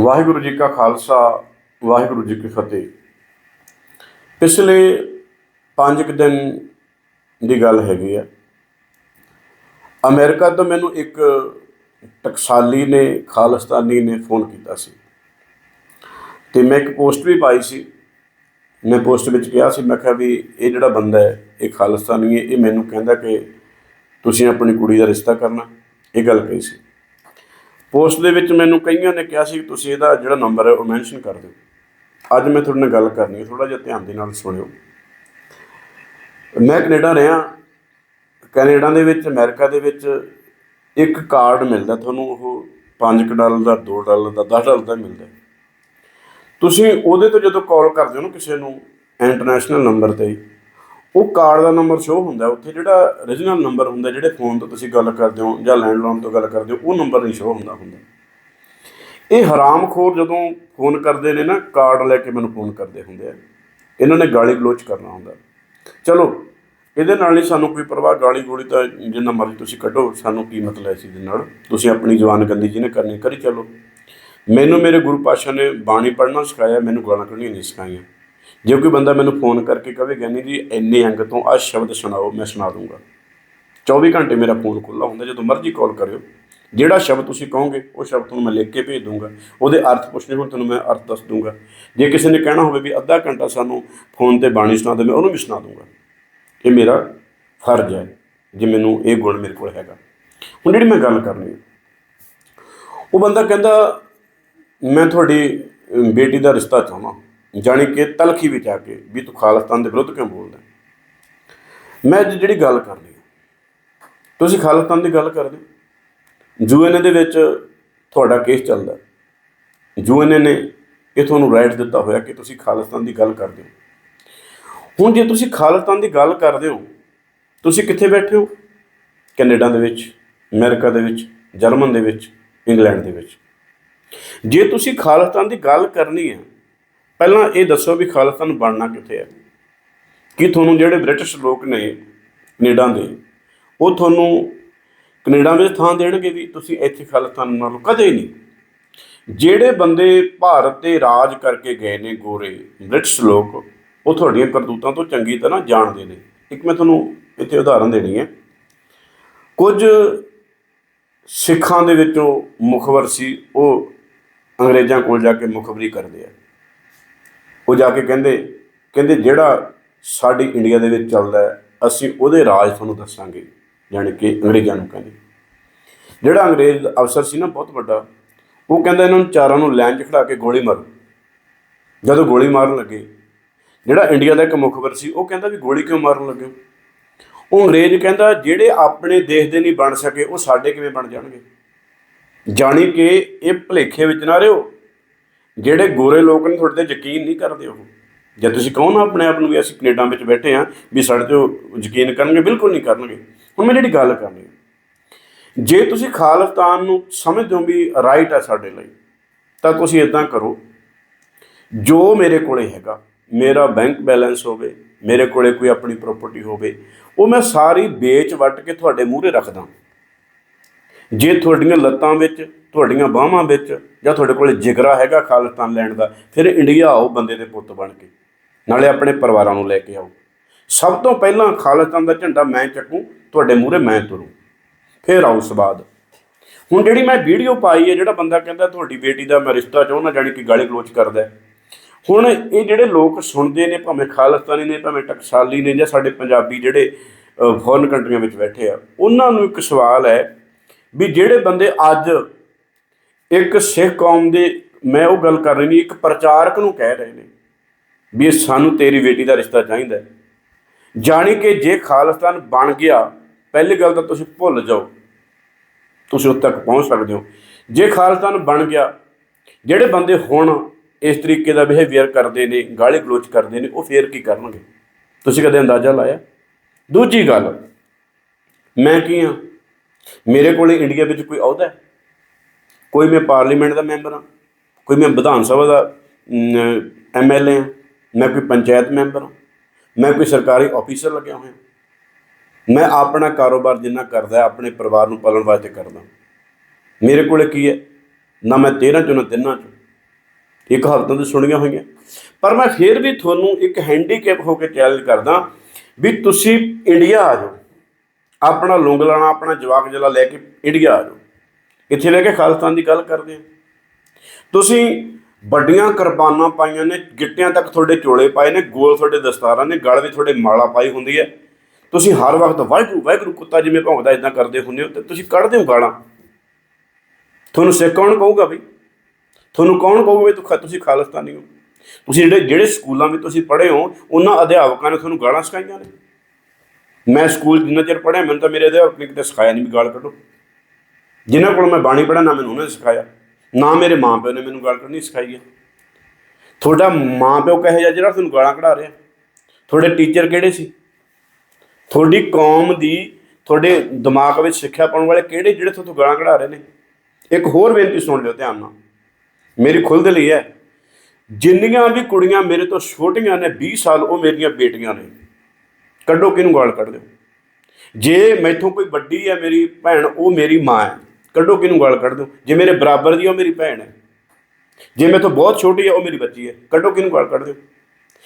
ਵਾਹਿਗੁਰੂ ਜੀ ਕਾ ਖਾਲਸਾ, ਵਾਹਿਗੁਰੂ ਜੀ ਕੀ ਫਤਿਹ। ਪਿਛਲੇ 5 ਕੁ ਦਿਨ ਦੀ ਗੱਲ ਹੈਗੀ ਆ। ਅਮਰੀਕਾ ਤੋਂ ਮੈਨੂੰ ਇੱਕ ਟਕਸਾਲੀ ਨੇ, ਖਾਲਿਸਤਾਨੀ ਨੇ ਫੋਨ ਕੀਤਾ ਸੀ। ਤੇ ਮੈਂ ਇੱਕ ਪੋਸਟ ਵੀ ਪਾਈ ਸੀ। ਮੈਂ ਪੋਸਟ ਵਿੱਚ ਕਿਹਾ ਸੀ, ਮੈਂ ਕਿਹਾ ਵੀ ਇਹ ਜਿਹੜਾ ਬੰਦਾ ਹੈ, ਇਹ ਖਾਲਿਸਤਾਨੀ ਹੈ, ਇਹ ਮੈਨੂੰ ਕਹਿੰਦਾ ਕਿ ਤੁਸੀਂ ਆਪਣੀ ਕੁੜੀ ਦਾ ਰਿਸ਼ਤਾ ਕਰਨਾ। ਇਹ ਗੱਲ ਕਹੀ ਸੀ। ਪੋਸਟ ਦੇ ਵਿੱਚ ਮੈਨੂੰ ਕਈਆਂ ਨੇ ਕਿਹਾ ਸੀ ਤੁਸੀਂ ਇਹਦਾ ਜਿਹੜਾ ਨੰਬਰ ਹੈ ਉਹ ਮੈਂਸ਼ਨ ਕਰ ਦਿਓ। ਅੱਜ ਮੈਂ ਤੁਹਾਡੇ ਨਾਲ ਗੱਲ ਕਰਨੀ ਹੈ ਥੋੜਾ ਜਿਹਾ ਧਿਆਨ ਦੇ ਨਾਲ ਸੁਣਿਓ। ਮੈਂ ਕੈਨੇਡਾ ਰਿਹਾ, ਕੈਨੇਡਾ ਦੇ ਵਿੱਚ, ਅਮਰੀਕਾ ਦੇ ਵਿੱਚ ਇੱਕ ਕਾਰਡ ਮਿਲਦਾ ਤੁਹਾਨੂੰ, ਉਹ 5 ਡਾਲਰ ਦਾ 2 ਡਾਲਰ ਦਾ 10 ਡਾਲਰ ਦਾ ਮਿਲਦਾ। ਤੁਸੀਂ ਉਹਦੇ ਤੋਂ ਜਦੋਂ ਕਾਲ ਕਰਦੇ ਹੋ ਨਾ ਕਿਸੇ ਨੂੰ, ਇੰਟਰਨੈਸ਼ਨਲ ਨੰਬਰ ਤੇ ਉਹ ਕਾਰਡ ਦਾ ਨੰਬਰ ਸ਼ੋ ਹੁੰਦਾ ਉੱਥੇ ਜਿਹੜਾ origignal ਨੰਬਰ ਹੁੰਦਾ, ਜਿਹੜੇ ਫੋਨ ਤੋਂ ਤੁਸੀਂ ਗੱਲ ਕਰਦੇ ਹੋ ਜਾਂ ਲੈਂਡਲਾਈਨ ਤੋਂ ਗੱਲ ਕਰਦੇ ਹੋ, ਉਹ ਨੰਬਰ ਨਹੀਂ ਸ਼ੋ ਹੁੰਦਾ ਹੁੰਦਾ ਇਹ ਹਰਾਮਖੋਰ ਜਦੋਂ ਫੋਨ ਕਰਦੇ ਨੇ ਨਾ ਕਾਰਡ ਲੈ ਕੇ ਮੈਨੂੰ ਫੋਨ ਕਰਦੇ ਹੁੰਦੇ ਆ। ਇਹਨਾਂ ਨੇ ਗਾਲੀ ਗਲੋਚ ਕਰਨਾ ਹੁੰਦਾ। ਚਲੋ, ਇਹਦੇ ਨਾਲ ਨਹੀਂ ਸਾਨੂੰ ਕੋਈ ਪਰਵਾਹ, ਗਾਲੀ ਗੋਲੀ ਤਾਂ ਜਿੰਨਾ ਮਰਜ਼ੀ ਤੁਸੀਂ ਕੱਢੋ, ਸਾਨੂੰ ਕੀ ਮਤਲਬ ਹੈ ਇਸ ਦੇ ਨਾਲ? ਤੁਸੀਂ ਆਪਣੀ ਜਵਾਨ ਗੰਦੀ ਜਿਹਨੇ ਕਰਨੀ ਕਰੀ ਚਲੋ। ਮੈਨੂੰ ਮੇਰੇ ਗੁਰੂ ਪਾਸ਼ਾ ਨੇ ਬਾਣੀ ਪੜ੍ਹਨਾ ਸਿਖਾਇਆ, ਮੈਨੂੰ ਗਾਲਾਂ ਕੱਢਣੀਆਂ ਨਹੀਂ ਸਿਖਾਈਆਂ। ਜੇ ਕੋਈ ਬੰਦਾ ਮੈਨੂੰ ਫੋਨ ਕਰਕੇ ਕਹੇ ਗਿਆਨੀ ਜੀ, ਇੰਨੇ ਅੰਗ ਤੋਂ ਆਹ ਸ਼ਬਦ ਸੁਣਾਓ, ਮੈਂ ਸੁਣਾ ਦੂੰਗਾ। 24 ਘੰਟੇ ਮੇਰਾ ਫੋਨ ਖੁੱਲਾ ਹੁੰਦਾ, ਜਦੋਂ ਮਰਜ਼ੀ ਕਾਲ ਕਰਿਓ। ਜਿਹੜਾ ਸ਼ਬਦ ਤੁਸੀਂ ਕਹੋਗੇ, ਉਹ ਸ਼ਬਦ ਤੁਹਾਨੂੰ ਮੈਂ ਲਿਖ ਕੇ ਭੇਜ ਦੂੰਗਾ। ਉਹਦੇ ਅਰਥ ਪੁੱਛਣੇ ਹੋਣ, ਤੁਹਾਨੂੰ ਮੈਂ ਅਰਥ ਦੱਸ ਦੂੰਗਾ। ਜੇ ਕਿਸੇ ਨੇ ਕਹਿਣਾ ਹੋਵੇ ਵੀ ਅੱਧਾ ਘੰਟਾ ਸਾਨੂੰ ਫੋਨ ਤੇ ਬਾਣੀ ਸੁਣਾ ਦੇ, ਮੈਂ ਉਹਨੂੰ ਵੀ ਸੁਣਾ ਦੂੰਗਾ। ਇਹ ਮੇਰਾ ਫਰਜ਼ ਹੈ ਜੇ ਮੈਨੂੰ ਇਹ ਗੁਣ ਮੇਰੇ ਕੋਲ ਹੈਗਾ। ਹੁਣ ਜਿਹੜੀ ਮੈਂ ਗੱਲ ਕਰਨੀ ਹੈ, ਉਹ ਬੰਦਾ ਕਹਿੰਦਾ, ਮੈਂ ਤੁਹਾਡੀ ਬੇਟੀ ਦਾ ਰਿਸ਼ਤਾ ਚਾਹੁੰਦਾ ਜਾਣੀ ਕਿ ਤਲਖੀ ਵਿੱਚ ਆ ਕੇ ਵੀ ਤੂੰ ਖਾਲਿਸਤਾਨ ਦੇ ਵਿਰੁੱਧ ਕਿਉਂ ਬੋਲਦਾ ਮੈਂ ਅੱਜ ਜਿਹੜੀ ਗੱਲ ਕਰਨੀ ਹੈ, ਤੁਸੀਂ ਖਾਲਿਸਤਾਨ ਦੀ ਗੱਲ ਕਰਦੇ ਯੂਐਨਏ ਦੇ ਵਿੱਚ ਤੁਹਾਡਾ ਕੇਸ ਚੱਲਦਾ ਯੂਐਨਏ ਨੇ ਇਹ ਤੁਹਾਨੂੰ ਰਾਈਟ ਦਿੱਤਾ ਹੋਇਆ ਕਿ ਤੁਸੀਂ ਖਾਲਿਸਤਾਨ ਦੀ ਗੱਲ ਕਰਦੇ ਹੋ। ਹੁਣ ਜੇ ਤੁਸੀਂ ਖਾਲਿਸਤਾਨ ਦੀ ਗੱਲ ਕਰਦੇ ਹੋ, ਤੁਸੀਂ ਕਿੱਥੇ ਬੈਠੇ ਹੋ? ਕੈਨੇਡਾ ਦੇ ਵਿੱਚ, ਅਮਰੀਕਾ ਦੇ ਵਿੱਚ, ਜਰਮਨ ਦੇ ਵਿੱਚ, ਇੰਗਲੈਂਡ ਦੇ ਵਿੱਚ। ਜੇ ਤੁਸੀਂ ਖਾਲਿਸਤਾਨ ਦੀ ਗੱਲ ਕਰਨੀ ਹੈ ਪਹਿਲਾਂ ਇਹ ਦੱਸੋ ਵੀ ਖਾਲਿਸਤਾਨ ਬਣਨਾ ਕਿੱਥੇ ਹੈ? ਕਿ ਤੁਹਾਨੂੰ ਜਿਹੜੇ ਬ੍ਰਿਟਿਸ਼ ਲੋਕ ਨੇ ਕੈਨੇਡਾ ਦੇ, ਉਹ ਤੁਹਾਨੂੰ ਕੈਨੇਡਾ ਵਿੱਚ ਥਾਂ ਦੇਣਗੇ ਵੀ ਤੁਸੀਂ ਇੱਥੇ ਖਾਲਿਸਤਾਨ ਨਾਲੋਂ ਕਦੇ ਨਹੀਂ। ਜਿਹੜੇ ਬੰਦੇ ਭਾਰਤ ਤੇ ਰਾਜ ਕਰਕੇ ਗਏ ਨੇ ਗੋਰੇ ਬ੍ਰਿਟਿਸ਼ ਲੋਕ, ਉਹ ਤੁਹਾਡੀਆਂ ਕਰਤੂਤਾਂ ਤੋਂ ਚੰਗੀ ਤਰ੍ਹਾਂ ਜਾਣਦੇ ਨੇ। ਇੱਕ ਮੈਂ ਤੁਹਾਨੂੰ ਇੱਥੇ ਉਦਾਹਰਨ ਦੇਣੀ ਹੈ। ਕੁਝ ਸਿੱਖਾਂ ਦੇ ਵਿੱਚੋਂ ਮੁਖਬਰ ਸੀ, ਉਹ ਅੰਗਰੇਜ਼ਾਂ ਕੋਲ ਜਾ ਕੇ ਮੁਖਬਰੀ ਕਰਦੇ ਆ। ਉਹ ਜਾ ਕੇ ਕਹਿੰਦੇ ਕਹਿੰਦੇ ਜਿਹੜਾ ਸਾਡੀ ਇੰਡੀਆ ਦੇ ਵਿੱਚ ਚੱਲਦਾ ਹੈ, ਅਸੀਂ ਉਹਦੇ ਰਾਜ ਤੁਹਾਨੂੰ ਦੱਸਾਂਗੇ। ਜਾਣੀ ਕਿ ਅੰਗਰੇਜ਼ਾਂ ਨੂੰ ਕਹਿੰਦੇ। ਜਿਹੜਾ ਅੰਗਰੇਜ਼ ਅਫਸਰ ਸੀ ਨਾ ਬਹੁਤ ਵੱਡਾ, ਉਹ ਕਹਿੰਦਾ ਇਹਨਾਂ ਨੂੰ ਚਾਰਾਂ ਨੂੰ ਲਾਈਨ 'ਚ ਖੜਾ ਕੇ ਗੋਲੀ ਮਾਰੋ। ਜਦੋਂ ਗੋਲੀ ਮਾਰਨ ਲੱਗੇ, ਜਿਹੜਾ ਇੰਡੀਆ ਦਾ ਇੱਕ ਮੁਖਬਰ ਸੀ, ਉਹ ਕਹਿੰਦਾ ਵੀ ਗੋਲੀ ਕਿਉਂ ਮਾਰਨ ਲੱਗੇ ਉਹ ਅੰਗਰੇਜ਼ ਕਹਿੰਦਾ, ਜਿਹੜੇ ਆਪਣੇ ਦੇਸ਼ ਦੇ ਨਹੀਂ ਬਣ ਸਕੇ, ਉਹ ਸਾਡੇ ਕਿਵੇਂ ਬਣ ਜਾਣਗੇ? ਜਾਣੀ ਕਿ ਇਹ ਭਲੇਖੇ ਵਿੱਚ ਨਾ ਰਹੋ। ਜਿਹੜੇ ਗੋਰੇ ਲੋਕ ਨੇ ਤੁਹਾਡੇ ਤੇ ਯਕੀਨ ਨਹੀਂ ਕਰਦੇ ਉਹ। ਜੇ ਤੁਸੀਂ ਕਹੋ ਨਾ ਆਪਣੇ ਆਪ ਨੂੰ ਵੀ ਅਸੀਂ ਕੈਨੇਡਾ ਵਿੱਚ ਬੈਠੇ ਆ ਵੀ ਸਾਡੇ ਤੇ ਯਕੀਨ ਕਰਨਗੇ, ਬਿਲਕੁਲ ਨਹੀਂ ਕਰਨਗੇ। ਹੁਣ ਮੈਂ ਜਿਹੜੀ ਗੱਲ ਕਰਨੀ ਜੇ ਤੁਸੀਂ ਖਾਲਸਤਾਨ ਨੂੰ ਸਮਝਦੇ ਹੋ ਵੀ ਰਾਈਟ ਆ ਸਾਡੇ ਲਈ, ਤਾਂ ਤੁਸੀਂ ਇਦਾਂ ਕਰੋ। ਜੋ ਮੇਰੇ ਕੋਲੇ ਹੈਗਾ, ਮੇਰਾ ਬੈਂਕ ਬੈਲੈਂਸ ਹੋਵੇ, ਮੇਰੇ ਕੋਲੇ ਕੋਈ ਆਪਣੀ ਪ੍ਰਾਪਰਟੀ ਹੋਵੇ, ਉਹ ਮੈਂ ਸਾਰੀ ਵੇਚ ਵੱਟ ਕੇ ਤੁਹਾਡੇ ਮੂਹਰੇ ਰੱਖਦਾ। ਜੇ ਤੁਹਾਡੀਆਂ ਲੱਤਾਂ ਵਿੱਚ, ਤੁਹਾਡੀਆਂ ਬਾਹਾਂ ਵਿੱਚ ਜਾਂ ਤੁਹਾਡੇ ਕੋਲ ਜਿਗਰਾ ਹੈਗਾ ਖਾਲਿਸਤਾਨ ਲੈਣ ਦਾ, ਫਿਰ ਇੰਡੀਆ ਆਓ ਬੰਦੇ ਦੇ ਪੁੱਤ ਬਣ ਕੇ, ਨਾਲੇ ਆਪਣੇ ਪਰਿਵਾਰਾਂ ਨੂੰ ਲੈ ਕੇ ਆਓ। ਸਭ ਤੋਂ ਪਹਿਲਾਂ ਖਾਲਿਸਤਾਨ ਦਾ ਝੰਡਾ ਮੈਂ ਚੱਕੂ, ਤੁਹਾਡੇ ਮੂਹਰੇ ਮੈਂ ਤੁਰੂ। ਫਿਰ ਆਓ ਸਵਾਦ। ਹੁਣ ਜਿਹੜੀ ਮੈਂ ਵੀਡੀਓ ਪਾਈ ਹੈ, ਜਿਹੜਾ ਬੰਦਾ ਕਹਿੰਦਾ ਤੁਹਾਡੀ ਬੇਟੀ ਦਾ ਮੈਂ ਰਿਸ਼ਤਾ ਚਾਹੁੰਦਾ ਜਾਣੀ ਕਿ ਗਾਲੀ ਗਲੋਚ ਕਰਦਾ ਹੁਣ ਇਹ ਜਿਹੜੇ ਲੋਕ ਸੁਣਦੇ ਨੇ, ਭਾਵੇਂ ਖਾਲਿਸਤਾਨੀ ਨੇ, ਭਾਵੇਂ ਟਕਸਾਲੀ ਨੇ ਜਾਂ ਸਾਡੇ ਪੰਜਾਬੀ ਜਿਹੜੇ ਫੋਰਨ ਕੰਟਰੀਆਂ ਵਿੱਚ ਬੈਠੇ ਆ, ਉਹਨਾਂ ਨੂੰ ਇੱਕ ਸਵਾਲ ਹੈ ਵੀ ਜਿਹੜੇ ਬੰਦੇ ਅੱਜ ਇੱਕ ਸਿੱਖ ਕੌਮ ਦੇ, ਮੈਂ ਉਹ ਗੱਲ ਕਰ ਰਹੀ ਨਹੀਂ, ਇੱਕ ਪ੍ਰਚਾਰਕ ਨੂੰ ਕਹਿ ਰਹੇ ਨੇ ਵੀ ਇਹ ਸਾਨੂੰ ਤੇਰੀ ਬੇਟੀ ਦਾ ਰਿਸ਼ਤਾ ਚਾਹੀਦਾ ਜਾਣੀ ਕਿ ਜੇ ਖਾਲਿਸਤਾਨ ਬਣ ਗਿਆ, ਪਹਿਲੀ ਗੱਲ ਤਾਂ ਤੁਸੀਂ ਭੁੱਲ ਜਾਓ, ਤੁਸੀਂ ਉੱਥੇ ਤੱਕ ਪਹੁੰਚ ਸਕਦੇ ਹੋ। ਜੇ ਖਾਲਿਸਤਾਨ ਬਣ ਗਿਆ, ਜਿਹੜੇ ਬੰਦੇ ਹੁਣ ਇਸ ਤਰੀਕੇ ਦਾ ਬਿਹੇਵੀਅਰ ਕਰਦੇ ਨੇ, ਗਾਲੀ ਗਲੋਚ ਕਰਦੇ ਨੇ, ਉਹ ਫੇਰ ਕੀ ਕਰਨਗੇ? ਤੁਸੀਂ ਕਦੇ ਅੰਦਾਜ਼ਾ ਲਾਇਆ? ਦੂਜੀ ਗੱਲ, ਮੈਂ ਕੀ ਹਾਂ? ਮੇਰੇ ਕੋਲੇ ਇੰਡੀਆ ਵਿੱਚ ਕੋਈ ਅਹੁਦਾ ਹੈ? ਕੋਈ ਮੈਂ ਪਾਰਲੀਮੈਂਟ ਦਾ ਮੈਂਬਰ ਹਾਂ? ਕੋਈ ਮੈਂ ਵਿਧਾਨ ਸਭਾ ਦਾ ਐਮਐਲਏ ਹਾਂ? ਮੈਂ ਕੋਈ ਪੰਚਾਇਤ ਮੈਂਬਰ ਹਾਂ? ਮੈਂ ਕੋਈ ਸਰਕਾਰੀ ਆਫੀਸਰ ਲੱਗਿਆ ਹੋਇਆ ਮੈਂ ਆਪਣਾ ਕਾਰੋਬਾਰ ਜਿੰਨਾ ਕਰਦਾ ਆਪਣੇ ਪਰਿਵਾਰ ਨੂੰ ਪਾਲਣ ਵਾਸਤੇ ਕਰਦਾ ਮੇਰੇ ਕੋਲੇ ਕੀ ਹੈ? ਨਾ ਮੈਂ 13 ਚੋਂ ਨਾ ਤਿੰਨਾਂ ਚੋਂ। ਇੱਕ ਹਫ਼ਤਾ ਤੋਂ ਸੁਣੀਆਂ ਹੋਈਆਂ। ਪਰ ਮੈਂ ਫਿਰ ਵੀ ਤੁਹਾਨੂੰ ਇੱਕ ਹੈਂਡੀਕੈਪ ਹੋ ਕੇ ਚੈਲੰਜ ਕਰਦਾ ਵੀ ਤੁਸੀਂ ਇੰਡੀਆ ਆ ਜਾਓ। ਆਪਣਾ ਲੁੰਗ ਲਾਣਾ ਆਪਣਾ ਜਵਾਕ ਜਲਾ ਲੈ ਕੇ ਇੰਡੀਆ ਆ ਜਾਓ। ਇੱਥੇ ਲੈ ਕੇ ਖਾਲਿਸਤਾਨ ਦੀ ਗੱਲ ਕਰਦੇ ਹਾਂ। ਤੁਸੀਂ ਵੱਡੀਆਂ ਕੁਰਬਾਨਾਂ ਪਾਈਆਂ ਨੇ, ਗਿੱਟਿਆਂ ਤੱਕ ਤੁਹਾਡੇ ਚੋਲੇ ਪਾਏ ਨੇ, ਗੋਲ ਤੁਹਾਡੇ ਦਸਤਾਰਾਂ ਨੇ, ਗਲ ਵਿੱਚ ਤੁਹਾਡੇ ਮਾਲਾ ਪਾਈ ਹੁੰਦੀ ਹੈ। ਤੁਸੀਂ ਹਰ ਵਕਤ ਵਾਹਿਗੁਰੂ ਵਾਹਿਗੁਰੂ ਕੁੱਤਾ ਜਿਵੇਂ ਭੌਂਕਦਾ ਇਦਾਂ ਕਰਦੇ ਹੁੰਦੇ ਹੋ ਤੇ ਤੁਸੀਂ ਕੱਢਦੇ ਹੋ ਗਾਲਾਂ। ਤੁਹਾਨੂੰ ਸਿੱਖ ਕੌਣ ਕਹੂਗਾ ਬਈ? ਤੁਹਾਨੂੰ ਕੌਣ ਕਹੂਗਾ ਵੀ ਤੂੰ ਤੁਸੀਂ ਖਾਲਿਸਤਾਨੀ ਹੋ? ਤੁਸੀਂ ਜਿਹੜੇ ਜਿਹੜੇ ਸਕੂਲਾਂ ਵਿੱਚ ਤੁਸੀਂ ਪੜ੍ਹੇ ਹੋ, ਉਹਨਾਂ ਅਧਿਆਪਕਾਂ ਨੇ ਤੁਹਾਨੂੰ ਗਾਲਾਂ ਸਿਖਾਈਆਂ ਨੇ। ਮੈਂ ਸਕੂਲ ਜਿੰਨਾ ਚਿਰ ਪੜ੍ਹਿਆ, ਮੈਨੂੰ ਤਾਂ ਮੇਰੇ ਅਧਿਆਪਕ ਨੇ ਕਿਤੇ ਸਿਖਾਇਆ ਨਹੀਂ ਵੀ ਗਾਲ ਕੱਢੋ। ਜਿਨ੍ਹਾਂ ਕੋਲ ਮੈਂ ਬਾਣੀ ਪੜ੍ਹਾ ਨਾ ਮੈਨੂੰ ਉਹਨਾਂ ਨੇ ਸਿਖਾਇਆ। ਨਾ ਮੇਰੇ ਮਾਪਿਓ ਨੇ ਮੈਨੂੰ ਗਾਲ ਕੱਢਣੀ ਸਿਖਾਈ ਹੈ ਤੁਹਾਡਾ ਮਾਪਿਓ ਕਹੇ ਜਾ ਜਿਹੜਾ ਤੁਹਾਨੂੰ ਗਾਲਾਂ ਕਢਾ ਰਿਹਾ? ਤੁਹਾਡੇ ਟੀਚਰ ਕਿਹੜੇ ਸੀ? ਤੁਹਾਡੀ ਕੌਮ ਦੀ, ਤੁਹਾਡੇ ਦਿਮਾਗ ਵਿੱਚ ਸਿੱਖਿਆ ਪਾਉਣ ਵਾਲੇ ਕਿਹੜੇ ਜਿਹੜੇ ਤੁਹਾਨੂੰ ਗਾਲਾਂ ਕਢਾ ਰਹੇ ਨੇ? ਇੱਕ ਹੋਰ ਬੇਨਤੀ ਸੁਣ ਲਿਓ ਧਿਆਨ ਨਾਲ। ਮੇਰੀ ਖੁੱਲ੍ਹ ਦੇ ਲਈ ਹੈ, ਜਿੰਨੀਆਂ ਵੀ ਕੁੜੀਆਂ ਮੇਰੇ ਤੋਂ ਛੋਟੀਆਂ ਨੇ 20 ਸਾਲ ਉਹ ਮੇਰੀਆਂ ਬੇਟੀਆਂ ਨੇ। ਕੱਢੋ ਕਿਹਨੂੰ ਗਾਲ ਕੱਢ ਦਿਓ ਜੇ ਮੈਥੋਂ ਕੋਈ ਵੱਡੀ ਹੈ ਮੇਰੀ ਭੈਣ ਉਹ ਮੇਰੀ ਮਾਂ ਹੈ। ਕੱਢੋ ਕਿਹਨੂੰ ਗਾਲ ਕੱਢ ਦਿਓ ਜੇ ਮੇਰੇ ਬਰਾਬਰ ਦੀ ਉਹ ਮੇਰੀ ਭੈਣ ਹੈ। ਜੇ ਮੈਥੋਂ ਬਹੁਤ ਛੋਟੀ ਹੈ ਉਹ ਮੇਰੀ ਬੱਚੀ ਹੈ। ਕੱਢੋ ਕਿਹਨੂੰ ਗਾਲ ਕੱਢ ਦਿਓ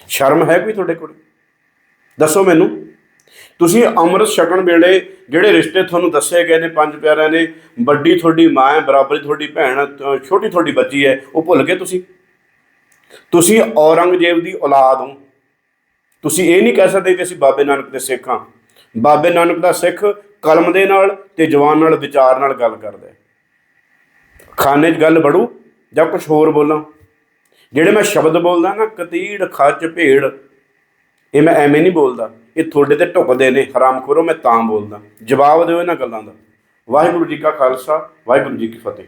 ਸ਼ਰਮ ਹੈ ਕੋਈ ਤੁਹਾਡੇ ਕੋਲ? ਦੱਸੋ ਮੈਨੂੰ। ਤੁਸੀਂ ਅੰਮ੍ਰਿਤ ਛਕਣ ਵੇਲੇ ਜਿਹੜੇ ਰਿਸ਼ਤੇ ਤੁਹਾਨੂੰ ਦੱਸੇ ਗਏ ਨੇ ਪੰਜ ਪਿਆਰਿਆਂ ਨੇ ਵੱਡੀ ਤੁਹਾਡੀ ਮਾਂ ਹੈ ਬਰਾਬਰ ਤੁਹਾਡੀ ਭੈਣ ਹੈ, ਛੋਟੀ ਤੁਹਾਡੀ ਬੱਚੀ ਹੈ ਉਹ ਭੁੱਲ ਗਏ ਤੁਸੀਂ? ਤੁਸੀਂ ਔਰੰਗਜ਼ੇਬ ਦੀ ਔਲਾਦ ਹੋ। ਤੁਸੀਂ ਇਹ ਨਹੀਂ ਕਹਿ ਸਕਦੇ ਕਿ ਅਸੀਂ ਬਾਬੇ ਨਾਨਕ ਦੇ ਸਿੱਖ ਹਾਂ। ਬਾਬੇ ਨਾਨਕ ਦਾ ਸਿੱਖ ਕਲਮ ਦੇ ਨਾਲ ਤੇ ਜਵਾਨ ਨਾਲ, ਵਿਚਾਰ ਨਾਲ ਗੱਲ ਕਰਦਾ ਖਾਨੇ 'ਚ ਗੱਲ ਬੜੂ ਜਾਂ ਕੁਝ ਹੋਰ ਬੋਲਾਂ? ਜਿਹੜੇ ਮੈਂ ਸ਼ਬਦ ਬੋਲਦਾ ਨਾ, ਕਤੀੜ, ਖੱਚ, ਭੇੜ, ਇਹ ਮੈਂ ਐਵੇਂ ਨਹੀਂ ਬੋਲਦਾ। ਇਹ ਤੁਹਾਡੇ ਤੇ ਢੁਕਦੇ ਨੇ ਹਰਾਮਖੋਰੋ ਮੈਂ ਤਾਂ ਬੋਲਦਾ। ਜਵਾਬ ਦਿਓ ਇਹਨਾਂ ਗੱਲਾਂ ਦਾ। ਵਾਹਿਗੁਰੂ ਜੀ ਕਾ ਖਾਲਸਾ, ਵਾਹਿਗੁਰੂ ਜੀ ਕੀ ਫਤਿਹ।